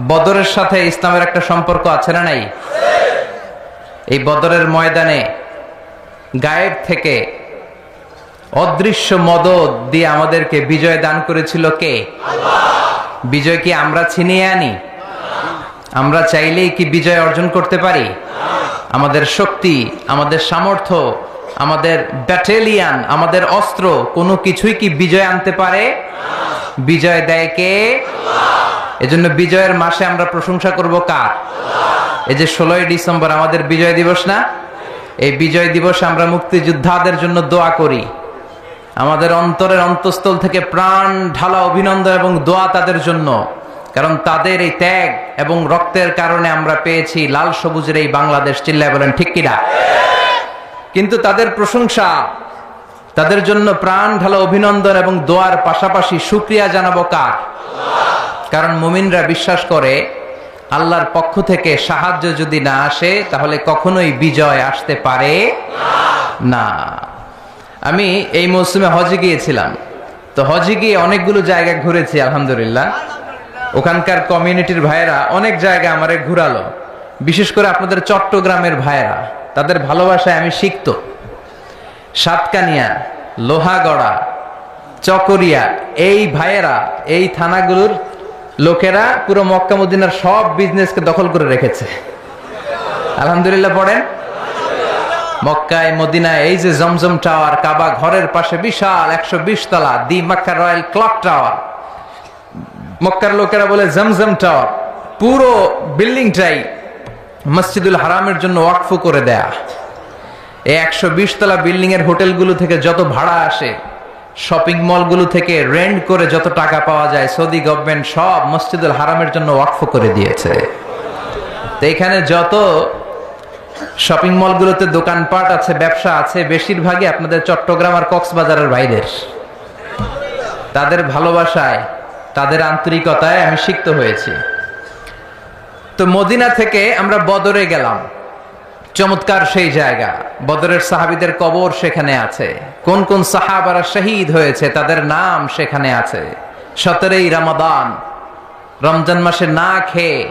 বদরের সাথে ইসলামের একটা সম্পর্ক আছে না নাই? এই বদরের ময়দানে গায়েব থেকে অদৃশ্য মদত দিয়ে আমাদেরকে বিজয় দান করেছিল কে? বিজয় কি আমরা ছিনিয়ে আনি? আমরা চাইলেই কি বিজয় অর্জন করতে পারি? আমাদের শক্তি, আমাদের সামর্থ্য, আমাদের ব্যাটালিয়ান, আমাদের অস্ত্র, কোনো কিছুই কি বিজয় আনতে পারে? বিজয় দেয় কে? এজন্য বিজয়ের মাসে আমরা প্রশংসা করব কার? এই যে ষোলোই ডিসেম্বর আমাদের বিজয় দিবস না? এই বিজয় দিবসে আমরা মুক্তিযোদ্ধাদের জন্য দোয়া করি। আমাদের অন্তরের অন্তঃস্থল থেকে প্রাণ ঢালা অভিনন্দন এবং দোয়া তাদের জন্য। কারণ তাদের এই ত্যাগ এবং রক্তের কারণে আমরা পেয়েছি লাল সবুজের এই বাংলাদেশ। চিল্লায় বলেন, ঠিক কিনা কিন্তু তাদের প্রশংসা, তাদের জন্য প্রাণ ঢালা অভিনন্দন এবং দোয়ার পাশাপাশি সুক্রিয়া জানাব কার? কারণ মুমিনরা বিশ্বাস করে, আল্লাহর পক্ষ থেকে সাহায্য যদি না আসে, তাহলে কখনোই বিজয় আসতে পারে না। আমি এই মৌসুমে হজে গিয়েছিলাম। তো হজে গিয়ে অনেকগুলো জায়গা ঘুরেছি, আলহামদুলিল্লাহ। ওখানকার কমিউনিটির ভাইয়েরা অনেক জায়গা আমারে ঘুরালো। বিশেষ করে আপনাদের চট্টগ্রামের ভাইয়েরা, তাদের ভালোবাসায় আমি শিখত সাতকানিয়া, লোহাগড়া, চকরিয়া, এই ভাইয়েরা এই থানাগুলোর লোকেরা পুরো মক্কা মদিনার সব বিজনেসকে দখল করে রেখেছে। আলহামদুলিল্লাহ পড়েন? মক্কায়, মদিনায়, এই যে জমজম টাওয়ার, কাবা ঘরের পাশে বিশাল একশো বিশ তলা, the Makkah Royal Clock Tower. মক্কার লোকেরা বলে জমজম টাওয়ার। পুরো বিল্ডিংটাই মসজিদুল হারামের জন্য ওয়াকফ করে দেয়া। এই একশো বিশ তলা বিল্ডিং এর হোটেলগুলো থেকে যত ভাড়া আসে শপিং মলগুলো থেকে রেন্ট করে যত টাকা পাওয়া যায় সৌদি গভর্নমেন্ট সব মসজিদুল হারামের জন্য ওয়াকফ করে দিয়েছে। তো এখানে যত শপিং মলগুলোতে দোকানপাট আছে, ব্যবসা আছে, বেশিরভাগই আপনাদের চট্টগ্রাম আর কক্সবাজারের বাইরের। তাদের ভালোবাসায়, তাদের আন্তরিকতায় আমি সিক্ত হয়েছি। তো মদিনা থেকে আমরা বদরে গেলাম। চমৎকার সেই জায়গা। বদরের সাহাবিদের কবর সেখানে আছে। কোন কোন সাহাবারা শহীদ হয়েছে, তাদের নাম সেখানে আছে। সতেরোই রামাদান, রমজান মাসে না খেয়ে,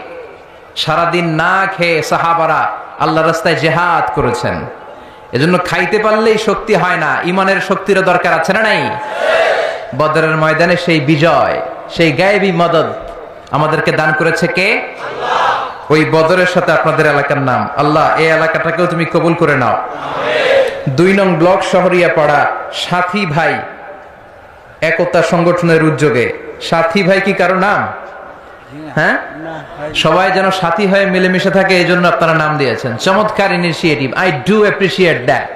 সারাদিন না খেয়ে সাহাবারা আল্লাহ রাস্তায় জেহাদ করেছেন। এজন্য খাইতে পারলেই শক্তি হয় না, ইমানের শক্তিরও দরকার আছে না নাই? বদরের ময়দানে সেই বিজয়, সেই গায়েবী মদত আমাদেরকে দান করেছে কে? ওই বদরের সাথে আপনাদের এলাকার নাম। আল্লাহ, এই এলাকাটাকেও তুমি কবুল করে নাও। দুই নং ব্লক শহরিয়া পাড়া সাথী ভাই একতা সংগঠনের উদ্যোগে। সাথী ভাই কি কারও নাম? হ্যাঁ? সবাই যেন সাথী হয়ে মিলেমিশে থাকে, এই জন্য আপনারা নাম দিয়েছেন। চমৎকার initiative I do appreciate that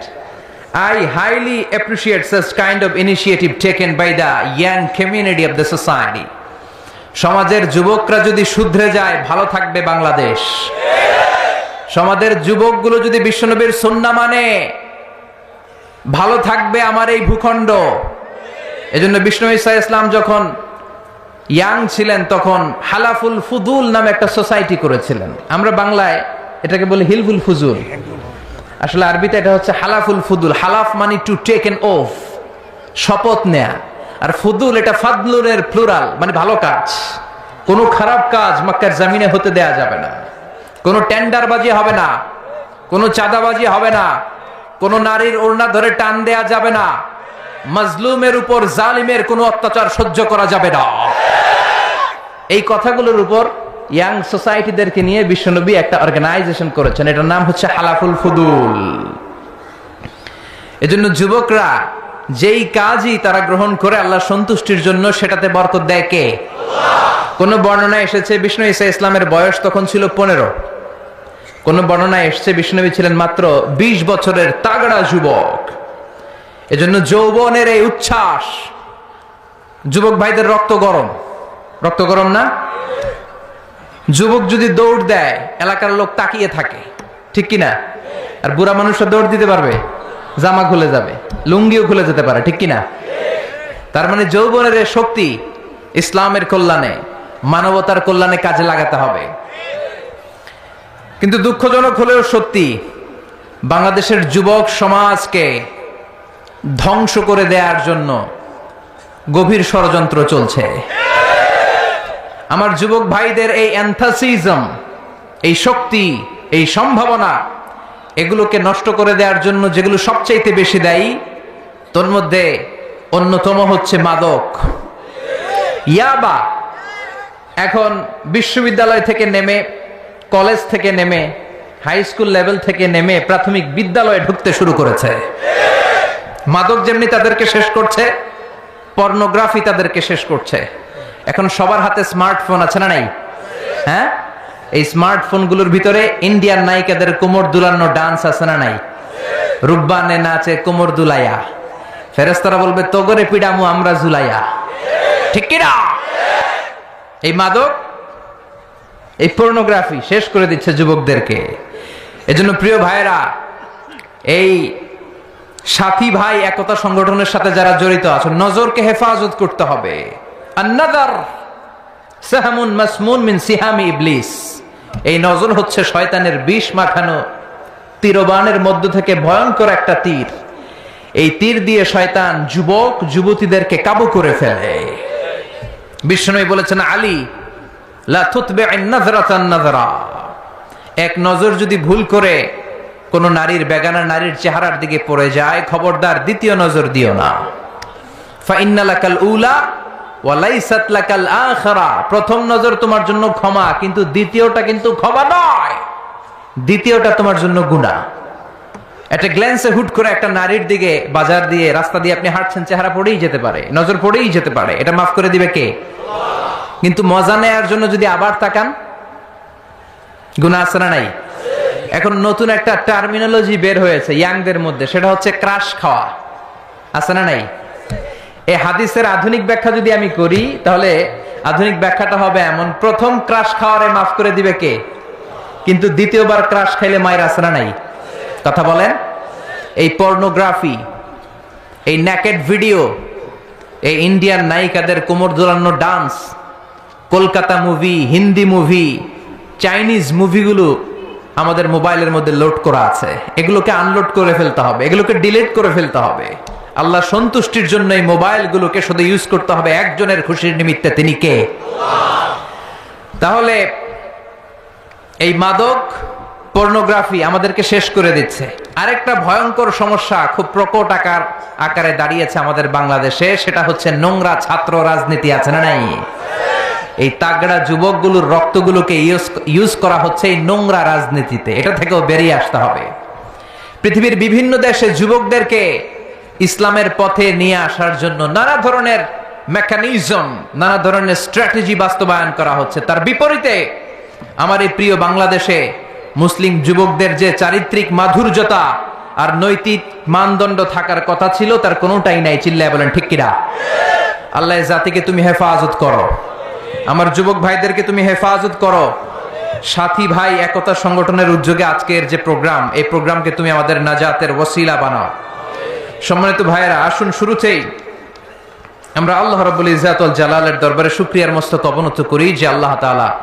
I highly appreciate such kind of initiative taken by the young community of the society. সমাজের যুবকরা যদি শুধরে যায়, ভালো থাকবে বাংলাদেশ। সমাজের যুবকগুলো যদি বিশ্বনবীর সন্না মানে ভালো থাকবে আমার এই ভূখণ্ড। এজন্য বিষ্ণু ইসা ইসলাম যখন ইয়াং ছিলেন, তখন হালাফুল ফুদুল নামে একটা সোসাইটি করেছিলেন। আমরা বাংলায় এটাকে বলি হিলফুল ফুজুল। আসলে আরবিতে এটা হচ্ছে হালাফুল ফুদুল। হালাফ মানি টু টেক এন ওফ শপথ নেয়া। আর ফুদুল, এটা ফাদলুরের প্লুরাল মানে ভালো কাজ। কোনো খারাপ কাজ মক্কার জামিনে হতে দেয়া যাবে না। কোনো টেন্ডারবাজি হবে না, কোনো চাঁদাবাজি হবে না, কোনো নারীর ওড়না ধরে টান দেয়া যাবে না। মজলুমের উপর জালিমের কোনো অত্যাচার সহ্য করা যাবে না। এই কথাগুলোর উপর ইয়াং সোসাইটিদেরকে নিয়ে বিশ্বনবী একটা অর্গানাইজেশন করেছেন। এটার নাম হচ্ছে হালাফুল ফুদুল। এজন্য যুবকরা যেই কাজই তারা গ্রহণ করে, আল্লাহ সন্তুষ্টির জন্য সেটাতে বরকত দেয় কে? কোন বর্ণনা এসেছে, বিষ্ণু ইসা ইসলামের বয়স তখন ছিল পনেরো। কোন বর্ণনা এসছে বিষ্ণুনবী ছিলেন মাত্র ২০ বছরের তাগড়া যুবক। এজন্য যৌবনের এই উচ্ছ্বাস, যুবক ভাইদের রক্ত গরম। রক্ত গরম না? যুবক যদি দৌড় দেয়, এলাকার লোক তাকিয়ে থাকে, ঠিক কিনা? আর বুড়া মানুষরা দৌড় দিতে পারবে? জামা খুলে যাবে, লুঙ্গিও খুলে যেতে পারে, ঠিক কিনা? তার মানে যৌবনের শক্তি ইসলামের কল্যাণে, মানবতার কল্যাণে কাজে লাগাতে হবে। কিন্তু দুঃখজনক হলেও সত্যি, বাংলাদেশের যুবক সমাজকে ধ্বংস করে দেওয়ার জন্য গভীর ষড়যন্ত্র চলছে। আমার যুবক ভাইদের এই অ্যান্থাসিজম এই শক্তি, এই সম্ভাবনা এগুলোকে নষ্ট করে দেওয়ার জন্য যেগুলো সবচাইতে বেশি দেয়, তোর মধ্যে অন্যতম হচ্ছে মাদক। ইয়াবা এখন বিশ্ববিদ্যালয় থেকে নেমে, কলেজ থেকে নেমে, হাই স্কুল লেভেল থেকে নেমে প্রাথমিক বিদ্যালয়ে ঢুকতে শুরু করেছে। মাদক যেমনি তাদেরকে শেষ করছে, পর্নোগ্রাফি তাদেরকে শেষ করছে। এখন সবার হাতে স্মার্টফোন আছে না নাই? হ্যাঁ? এই স্মার্টফোনগুলোর ভিতরে ইন্ডিয়ান নায়িকাদের কোমর দুলানো ডান্স আছে না নাই? রুব্বানে নাচে কোমর দুলাইয়া। ফেরেস্তারা বলবে, তগরে পিডামু, আমরা জুলাইয়া ঠিক কিনা? এই মাদক, এই পর্নোগ্রাফি শেষ করে দিচ্ছে যুবকদেরকে। এজন্য প্রিয় ভাইরা এই সাথী ভাই একতা সংগঠনের সাথে যারা জড়িত আছেন নজরকে হেফাজত করতে হবে। আন্নাদার সাহামুন মাসমুন মিন সিহামি ইবলিস। এই নজর হচ্ছে শয়তানের বিষ মাখানো তীরবানের মধ্য থেকে ভয়ঙ্কর একটা তীর। এই তীর দিয়ে শয়তান যুবক, যুবতীদেরকে কাবু করে ফেলে। বিষ্ণু বলেছেন, আলী এক নজর যদি ভুল করে, কোন নারীর বেগানা নারীর চেহারার দিকে পড়ে যায়, খবরদার দ্বিতীয় নজর দিও না। ফাইন্নালাকাল উলা প্রথম নজর তোমার জন্য ক্ষমা, কিন্তু দ্বিতীয়টা কিন্তু ক্ষমা নয়। দ্বিতীয়টা তোমার জন্য গুনাহ। একটা গ্ল্যান্সে হুট করে একটা নারীর দিকে বাজার দিয়ে, রাস্তা দিয়ে আপনি হাঁটছেন, চেহারা পড়েই যেতে পারে, নজর পড়েই যেতে পারে। এটা মাফ করে দিবে কে? কিন্তু মজা নেয়ার জন্য যদি আবার তাকান গুণা না নাই? এখন নতুন একটা টার্মিনোলজি বের হয়েছে ইয়াংদের মধ্যে, সেটা হচ্ছে ক্রাশ খাওয়া। আছে না নাই? এই হাদিসের আধুনিক ব্যাখ্যা যদি আমি করি, তাহলে আধুনিক ব্যাখ্যাটা হবে এমন। প্রথম ক্রাশ খাওয়ারে মাফ করে দিবে কে? কিন্তু দ্বিতীয়বার ক্রাশ খাইলে মায়ের না নাই। কথা বলেন? এই পর্নোগ্রাফি এই ন্যাকেড ভিডিও এই ইন্ডিয়ান নায়িকাদের কোমর দোলানো dance Kolkata movie Hindi movie Chinese মুভিগুলো আমাদের মোবাইলের মধ্যে লোড করা আছে। এগুলোকে আনলোড করে ফেলতে হবে। এগুলোকে ডিলিট করে ফেলতে হবে। আল্লাহ সন্তুষ্টির জন্য এই মোবাইলগুলোকে শুধু ইউজ করতে হবে একজনের খুশির নিমিত্তে। তিনি কে? তাহলে এই মাদক, পর্নোগ্রাফি আমাদেরকে শেষ করে দিচ্ছে। আরেকটা ভয়ঙ্কর সমস্যা খুব প্রকট আকার, আকারে দাঁড়িয়েছে আমাদের বাংলাদেশে, সেটা হচ্ছে নোংরা ছাত্র রাজনীতি আছে না নাই? এই তাগড়া যুবকগুলোর রক্তগুলোকে ইউজ করা হচ্ছে এই নোংরা রাজনীতিতে। এটা থেকেও বেরিয়ে আসতে হবে। পৃথিবীর বিভিন্ন দেশে যুবকদেরকে ইসলামের পথে নিয়ে আসার জন্য নানা ধরনের মেকানিজম নানা ধরনের স্ট্র্যাটেজি বাস্তবায়ন করা হচ্ছে। তার বিপরীতে, আমার এই প্রিয় বাংলাদেশে মুসলিম যুবকদের যে চারিত্রিক মাধুর্যতা আর নৈতিক মানদণ্ড থাকার কথা ছিল, তার কোনোটাই নাই। চিল্লায় বলেন, ঠিক কিনা? আল্লাহ জাতিকে তুমি হেফাজত করো। আমার যুবক ভাইদেরকে তুমি হেফাজত করো। সাথী ভাই, একতা সংগঠনের উদ্যোগে আজকের যে প্রোগ্রাম, এই প্রোগ্রামকে তুমি আমাদের নাজাতের ওসিলা বানাও। সম্মানিত ভাইয়েরা, আসুন শুরুতেই আমরা আল্লাহ রব্বুল ইজাতুল জালালের দরবারে শুক্রিয়ার মস্তক অবনত করি যে আল্লাহ তাআলা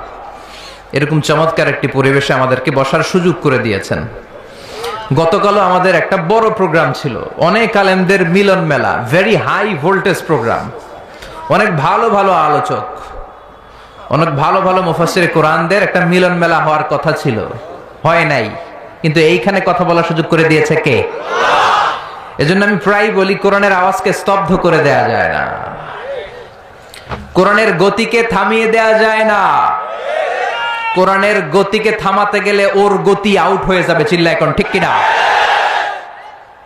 এরকম চমৎকার একটি পরিবেশে আমাদেরকে বসার সুযোগ করে দিয়েছেন। গতকালও আমাদের একটা বড় প্রোগ্রাম ছিল। অনেক আলেমদের মিলন মেলা ভেরি হাই ভোল্টেজ প্রোগ্রাম অনেক ভালো ভালো আলোচক, অনেক ভালো ভালো মুফাসির কোরআনদের একটা মিলন মেলা হওয়ার কথা ছিল। হয় নাই। কিন্তু এইখানে কথা বলার সুযোগ করে দিয়েছে কে? এজন্য আমি প্রায় বলি, কোরআনের আওয়াজকে স্তব্ধ করে দেয়া যায় না। কোরআনের গতিকে থামিয়ে দেয়া যায় না। কোরআনের গতিকে থামাতে গেলে ওর গতি আউট হয়ে যাবে চিল্লা এখন ঠিক কিনা?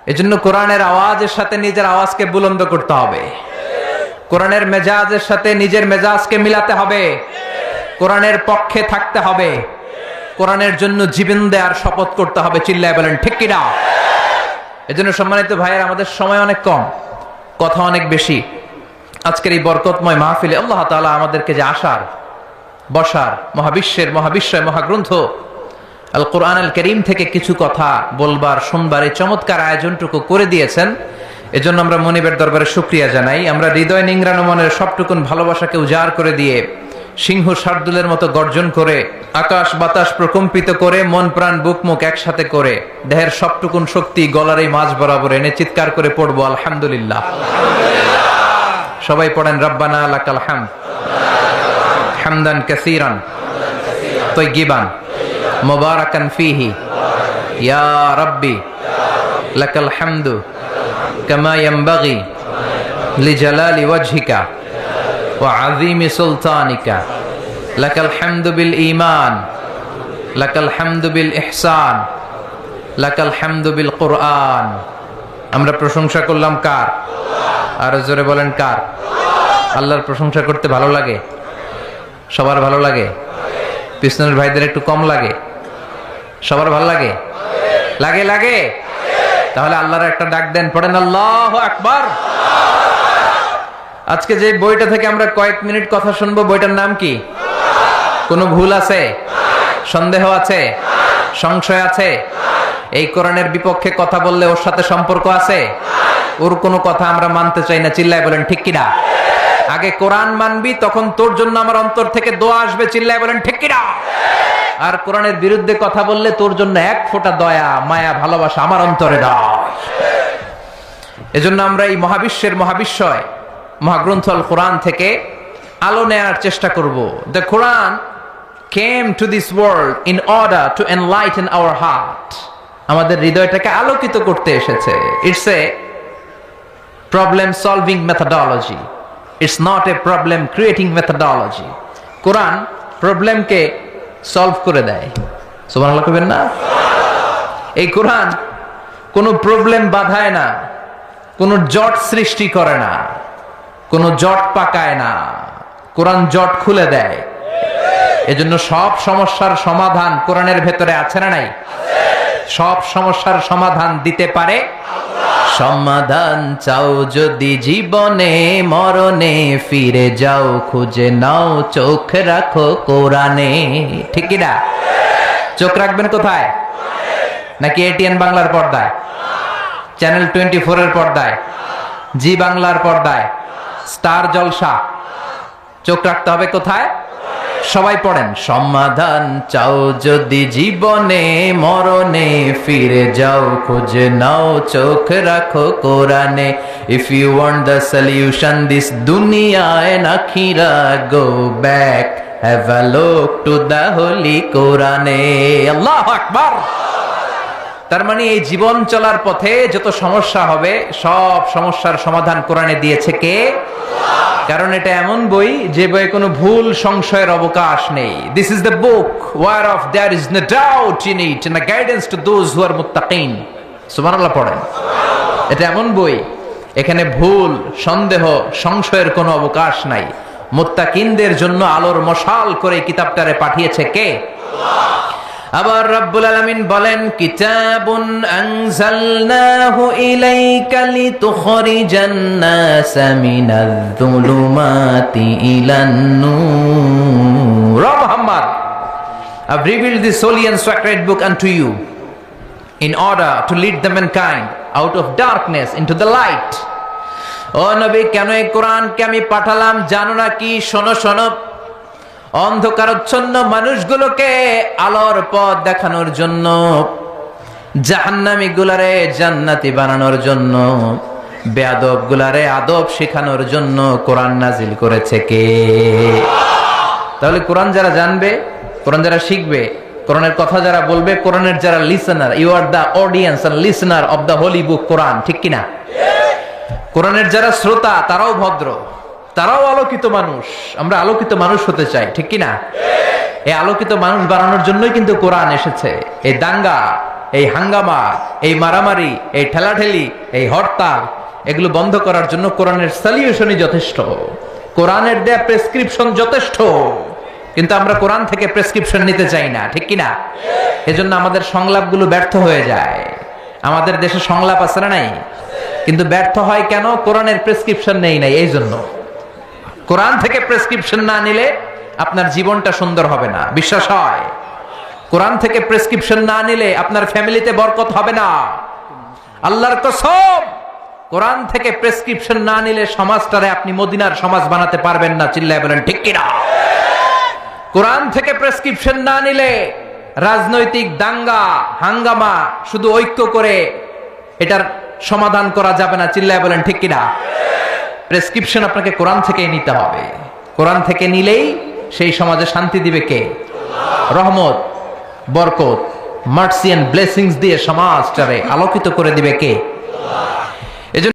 এজন্য কোরআনের আওয়াজের সাথে নিজের আওয়াজকে বুলন্দ করতে হবে। কোরআনের মেজাজের সাথে নিজের মেজাজকে মিলাতে হবে। কোরআনের পক্ষে থাকতে হবে। কোরআনের জন্য জীবন দেওয়ার শপথ করতে হবে, চিল্লায় বলেন, ঠিক কিনা? এজন্য সম্মানিত ভাইয়ের, আমাদের সময় অনেক কম, কথা অনেক বেশি। আজকের এই বরকতময় মাহফিলে আল্লাহ তাআলা আমাদেরকে যে আসার বসার, মহাবিশ্বের মহাবিশ্বয় মহাগ্রন্থ আল কোরআন আল করিম থেকে কিছু কথা বলবার, শুনবার এই চমৎকার আয়োজনটুকু করে দিয়েছেন, এজন্য আমরা মনিবের দরবারে শুক্রিয়া জানাই। আমরা হৃদয় নিংরানো মনের সবটুকুন ভালোবাসাকে উজাড় করে দিয়ে সিংহ শার্দুলের মতো গর্জন করে, আকাশ বাতাস প্রকম্পিত করে, মন প্রাণ বুকমুখ একসাথে করে, দেহের সবটুকুন শক্তি গলার এই মাছ বরাবর এনে চিৎকার করে পড়ব, আলহামদুলিল্লাহ। সবাই পড়েন, রব্বানা আলাকাল হাম হামদান কাসিরান তৈগিবান মোবারাকান ফিহি, ইয়া রব্বি, লাকাল হামদু কামা ইয়ামবাগি লিজালালি ওয়াজহিকা। وعظيم سلطانك لك الحمد بالإيمان لك الحمد بالإحسان لك الحمد بالقرآن আমরা প্রশংসা করলাম কার আর জোরে বলেন কার আল্লাহর প্রশংসা করতে ভালো লাগে সবার ভালো লাগে পিছনের ভাইদের একটু কম লাগে সবার ভালো লাগে লাগে লাগে তাহলে আল্লাহর একটা ডাক দেন পড়েন আল্লাহ আকবার আজকে যে বইটা থেকে আমরা কয়েক মিনিট কথা শুনব, বইটার নাম কি? কোনো ভুল আছে? সন্দেহ আছে? সংশয় আছে? এই কোরআনের বিপক্ষে কথা বললে ওর সাথে সম্পর্ক আছে? ওর কোনো কথা আমরা মানতে চাই না, চিল্লায় বলেন, ঠিক কিনা? আগে কোরআন মানবি, তখন তোর জন্য আমার অন্তর থেকে দোয়া আসবে, চিল্লায় বলেন, ঠিক কিনা? আর কোরআনের বিরুদ্ধে কথা বললে তোর জন্য এক ফোঁটা দয়া, মায়া, ভালোবাসা আমার অন্তরে দাও। এজন্য আমরা এই মহাবিশ্বের মহাবিশ্বয় মহাগ্রন্থ আল কোরআন থেকে আলো নেয়ার চেষ্টা করব। The Quran came to this world in order to enlighten our heart আমাদের হৃদয়টাকে আলোকিত করতে এসেছে। It's a problem solving methodology it's not a problem creating methodology Quran প্রবলেমকে solve করে দেয়। সোমান করবেন না? এই কোরআন কোনো প্রবলেম বাধায় না, কোনো জট সৃষ্টি করে না। কোনো জট পাকায় না। কোরআন জট খুলে দেয়। এজন্য সব সমস্যার সমাধান কোরআনের ভেতরে আছে না নাই? সব সমস্যার সমাধান দিতে পারে? সমাধান চাও যদি জীবনে, মরণে ফিরে যাও, খুঁজে নাও, চোখ রাখো কোরআনে। ঠিক না? চোখ রাখবেন কোথায়? নাকি এটিএন বাংলার পর্দায়? চ্যানেল টোয়েন্টি ফোরের পর্দায়? জি বাংলার পর্দায়? স্টার জলসা। চোখ রাখতে হবে কোথায়? সবাই পড়েন। সমাধান চাও যদি জীবনে, মরণে ফিরে যাও, খুঁজে নাও, চোখ রাখো কোরআনে। If you want the solution this দুনিয়ায় নাখিরা go back have a look to the holy কোরআনে আল্লাহ আকবার। তার মানে এই জীবন চলার পথে যত সমস্যা হবে, সব সমস্যার সমাধান কোরআনে দিয়েছে কে? কারণ এটা এমন বই যে বইয়ে কোনো ভুল সংশয়ের অবকাশ নেই। This is the book whereof there is no doubt in it and guidance to those who are মুত্তাকিন সুবহানাল্লাহ পড়েন। এটা এমন বই, এখানে ভুল, সন্দেহ, সংশয়ের কোনো অবকাশ নাই। মুত্তাকিনদের জন্য আলোর মশাল করে কিতাবটারে পাঠিয়েছে কে? আবার রব্বুল আলামিন বলেন কিতাবুন I've revealed this holy and sacred book unto you in order to lead the mankind out of darkness into the light. ও নবী কেন এই কোরআনকে আমি পাঠালাম জানো না কি শোনো শোনো অন্ধকারচ্ছন্ন মানুষগুলোকে আলোর পথ দেখানোর জন্য জাহান্নামী গুলারে জান্নাতি বানানোর জন্য বেয়াদব গুলারে আদব শেখানোর জন্য কোরআন নাজিল করেছে কে? তাহলে কোরআন যারা জানবে, কোরআন যারা শিখবে, কোরআনের কথা যারা বলবে, কোরআনের যারা listener you are the audience and listener of the holy book Quran, ঠিক কিনা? কোরআনের যারা শ্রোতা, তারাও ভদ্র। তারাও আলোকিত মানুষ। আমরা আলোকিত মানুষ হতে চাই, ঠিক কিনা? এই আলোকিত মানুষ বানানোর জন্যই কিন্তু কোরআন এসেছে। এই দাঙ্গা, এই হাঙ্গামা, এই মারামারি, এই ঠেলাঠেলি, এই হরতাল, এগুলো বন্ধ করার জন্য কোরআনের সলিউশনই যথেষ্ট। কোরআনের দেয়া প্রেসক্রিপশন যথেষ্ট। কিন্তু আমরা কোরআন থেকে প্রেসক্রিপশন নিতে চাই না, ঠিক কিনা? এজন্য আমাদের সংলাপগুলো ব্যর্থ হয়ে যায়। আমাদের দেশে সংলাপ আছে না নাই? কিন্তু ব্যর্থ হয় কেন? কোরআনের প্রেসক্রিপশন নেই নাই এই জন্য কোরআন থেকে প্রেসক্রিপশন না নিলে আপনার জীবনটা সুন্দর হবে না। বিশ্বাস হয়? কোরআন থেকে প্রেসক্রিপশন না নিলে আপনার ফ্যামিলিতে বরকত হবে না। আল্লাহর কসম, কোরআন থেকে প্রেসক্রিপশন না নিলে সমাজটারে আপনি মদিনার সমাজ বানাতে পারবেন না। চিল্লায় বলেন, ঠিক কিনা? কোরআন থেকে প্রেসক্রিপশন না নিলে রাজনৈতিক দাঙ্গা, হাঙ্গামা শুধু ঐক্য করে এটার সমাধান করা যাবে না। চিল্লায় বলেন, ঠিক কিনা? প্রেসক্রিপশন আপনাকে কোরআন থেকে নিতে হবে। কোরআন থেকে নিলেই সেই সমাজে শান্তি দিবে কে? রহমত, বরকত মার্সিয়ান ব্লেসিংস দিয়ে সমাজটারে আলোকিত করে দিবে কে?